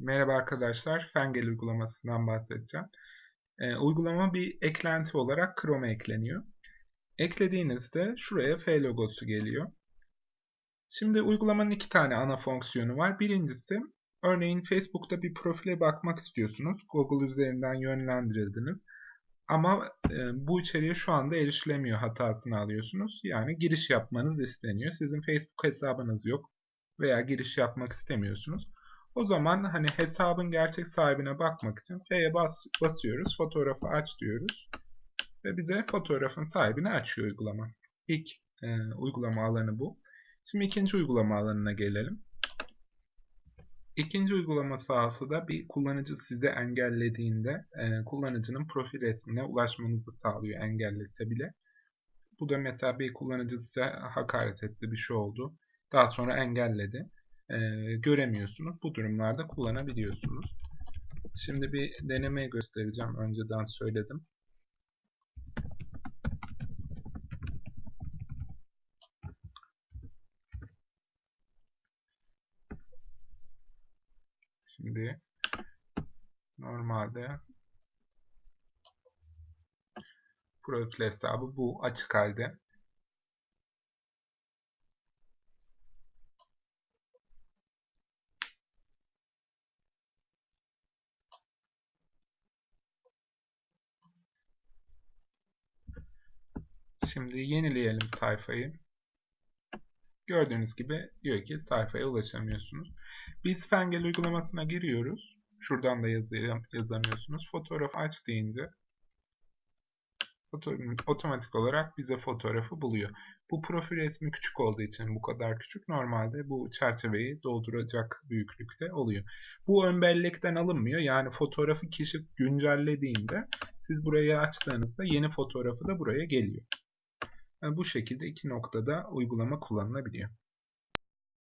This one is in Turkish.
Merhaba arkadaşlar, Fengel uygulamasından bahsedeceğim. Ee, uygulama bir eklenti olarak Chrome'a ekleniyor. Eklediğinizde şuraya F logosu geliyor. Şimdi uygulamanın iki tane ana fonksiyonu var. Birincisi, örneğin Facebook'ta bir profile bakmak istiyorsunuz. Google üzerinden yönlendirildiniz. Ama e, bu içeriye şu anda erişilemiyor hatasını alıyorsunuz. Yani giriş yapmanız isteniyor. Sizin Facebook hesabınız yok veya giriş yapmak istemiyorsunuz. O zaman hani hesabın gerçek sahibine bakmak için F'ye bas, basıyoruz. Fotoğrafı aç diyoruz. Ve bize fotoğrafın sahibini açıyor uygulama. İlk e, uygulama alanı bu. Şimdi ikinci uygulama alanına gelelim. İkinci uygulama sahası da bir kullanıcı size engellediğinde e, kullanıcının profil resmine ulaşmanızı sağlıyor engellese bile. Bu da mesela bir kullanıcı size hakaret etti, bir şey oldu. Daha sonra engelledi e, göremiyorsunuz. Bu durumlarda kullanabiliyorsunuz. Şimdi bir deneme göstereceğim. Önceden söyledim. Şimdi normalde profil hesabı bu açık halde. Şimdi yenileyelim sayfayı. Gördüğünüz gibi diyor ki sayfaya ulaşamıyorsunuz. Biz Fengel uygulamasına giriyoruz. Şuradan da yazamıyorsunuz. Fotoğraf aç deyince otomatik olarak bize fotoğrafı buluyor. Bu profil resmi küçük olduğu için bu kadar küçük. Normalde bu çerçeveyi dolduracak büyüklükte oluyor. Bu ön bellekten alınmıyor. Yani fotoğrafı kişi güncellediğinde siz burayı açtığınızda yeni fotoğrafı da buraya geliyor. Bu şekilde iki noktada uygulama kullanılabiliyor.